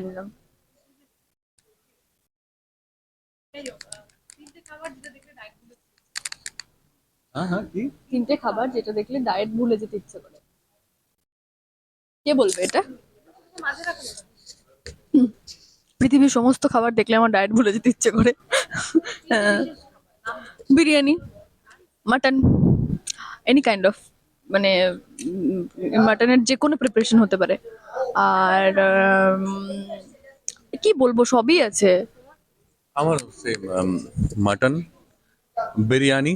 নিলাম হ্যাঁ হ্যাঁ তিনটে খাবার যেটা দেখলে ডায়েট ভুলে যেতে ইচ্ছে করে। কে বলবে এটা? পৃথিবীর সমস্ত খাবার দেখলে আমার ডায়েট ভুলে যেতে ইচ্ছে করে। আহ, biryani mutton any kind of মানে মাটনের যে কোনো প্রিপারেশন হতে পারে। আর কি বলব, সবই আছে। আমার মাটন বিরিয়ানি।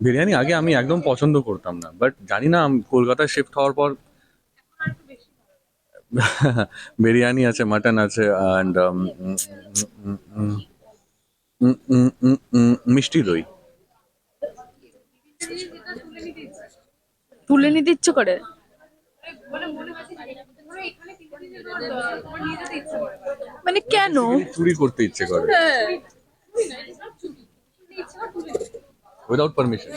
বিরিয়ানি আগে আমি একদম পছন্দ করতাম না বাট জানি না কলকাতায় শিফট হওয়ার পর বিরিয়ানি আছে মাটন আছে অ্যান্ড মিষ্টি দই। তুলে নিতে ইচ্ছে করে? মানে কেন? চুরি করতে ইচ্ছে করে। উইদাউট পারমিশন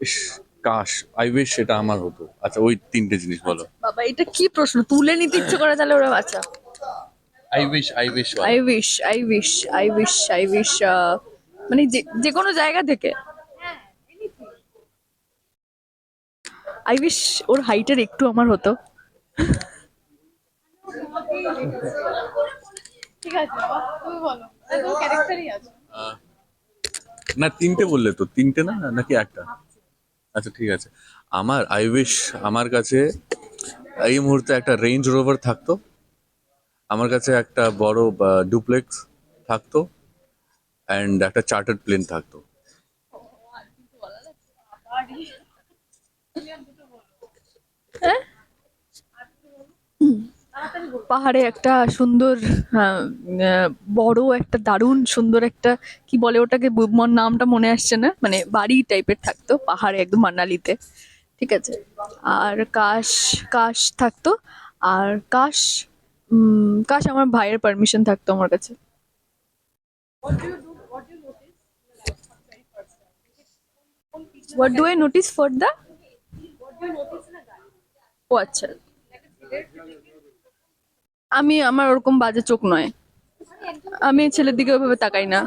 ইস কাশ আই উইশ সেটা আমার হতো। আচ্ছা ওই তিনটে জিনিস বলো। বাবা এটা কি প্রশ্ন? তুলে নিতে ইচ্ছে করে তাহলে ওরা বাচ্চা I wish I wish I wish I wish I wish I wish মানে যে যে কোনো জায়গা থেকে। আই উইশ ওর হাইটের একটু আমার হতো। ঠিক আছে তুমি বলো ক্যারেক্টারই আছে? না তিনটে বললে তো তিনটে না নাকি একটা? আচ্ছা ঠিক আছে। আমার আই উইশ আমার কাছে এই মুহূর্তে একটা রেঞ্জ রোভার থাকতো। আমার কাছে একটা বড় ডুপ্লেক্স থাকতো। অ্যান্ড একটা চার্টার্ড প্লেন থাকতো। পাহাড়ে একটা সুন্দর আহ, বড় একটা দারুণ সুন্দর একটা কি বলে ওটাকে নামটা মনে আসছে না মানে বাড়ি টাইপের থাকতো পাহাড়ে একদম মানালিতে ঠিক আছে? আর কাশ কাশ থাকতো আর কাশ কাশ আমার ভাইয়ের পারমিশন থাকতো আমার কাছে। What do I notice for the ও আচ্ছা। আমি আমার ওরকম বাজে চোখ নয়। আমি ছেলের দিকে ওইভাবে তাকাই না।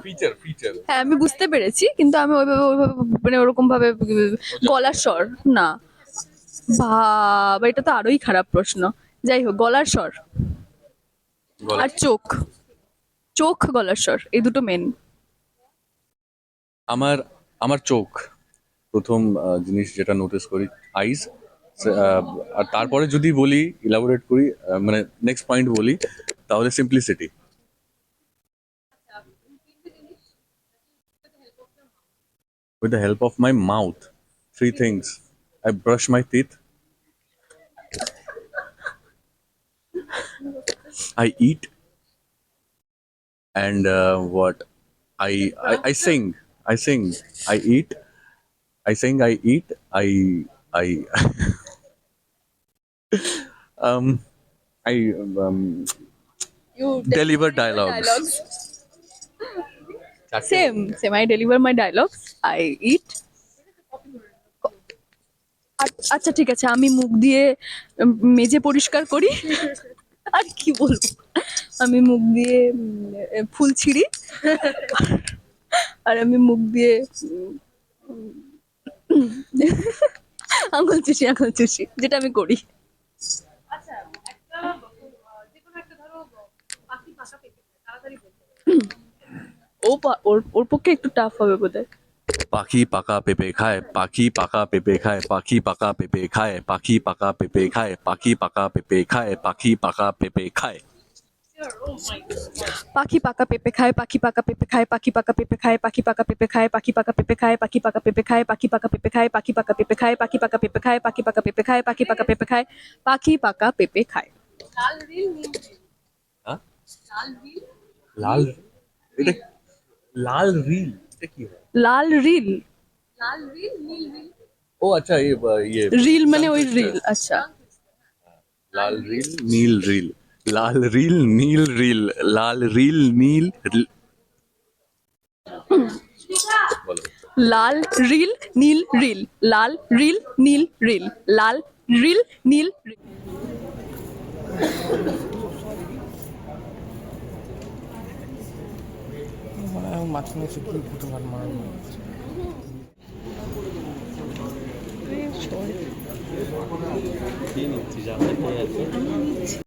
হ্যাঁ আমি বুঝতে পেরেছি কিন্তু আমি ওইভাবে ওইভাবে মানে ওরকম ভাবে গলার স্বর না। বাবা এটা তো আরোই খারাপ প্রশ্ন। যাই হোক গলার স্বর। আর চোখ। চোখ গলার স্বর এই দুটো মেন আমার আমার চোখ। প্রথম জিনিস যেটা নোটিস করি আইস আর তারপরে যদি বলি ইলাবোরেট করি মানে নেক্সট পয়েন্ট বলি তাহলে simplicity with the help of my mouth three things i brush my teeth i eat and uh, what I, I i sing i sing i eat i sing i eat i i um i um, deliver dialogues. Same same I deliver my dialogue I eat আচ্ছা ঠিক আছে আমি মুখ দিয়ে মেজে পরিষ্কার করি। আর কি বলব? আমি মুখ দিয়ে ফুল ছিঁড়ি। আর আমি মুখ দিয়ে আঙুল চুষি আঙুল চুষি যেটা আমি করি। আচ্ছা। ও ওর ওর পক্ষে একটু টাফ হবে বোধহয়। পাখি পাকা পেঁপে খায় পাখি পাকা পেঁপে খায় পাখি পাকা পেঁপে খায় পাখি পাকা পেঁপে খায় পাখি পাকা পেঁপে খায় পাখি পাকা পেঁপে খায়। পাখি পাকা পেঁপে খায় পাখি পাকা পেঁপে খায় পাখি পাকা পেঁপে খায় পাখি পাকা পেঁপে খায় পাখি পাকা পেঁপে খায় পাখি পাকা পেঁপে খায় পাখি পাকা পেঁপে খায় পাখি পাকা পেঁপে খায় পাখি পাকা পেঁপে খায় পাখি পাকা পেঁপে খায় পাখি পাকা পেঁপে খায় পাখি পাকা পেঁপে খায় লাল রিল নীল রিল হ্যাঁ? লাল রিল লাল এটা লাল রিল এটা কি হয় লাল রিল লাল রিল নীল রিল ও আচ্ছা ये ये রিল মানে ওই রিল আচ্ছা লাল রিল নীল রিল लाल रील, नील रील, लाल रील, नील लाल रील, नील रील, लाल रील, नील रील, लाल रील, नील